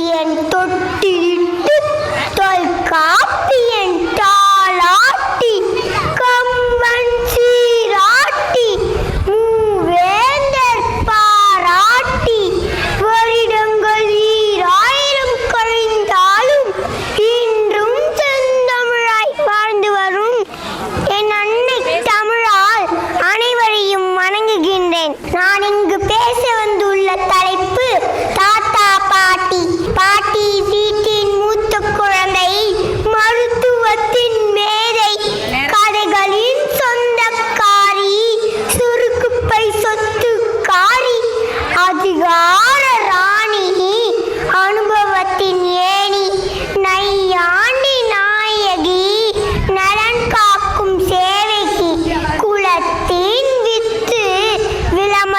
கட்டி என் தொட்டில்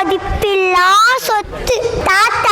மதிப்பில்லா சொத்து. தாத்தா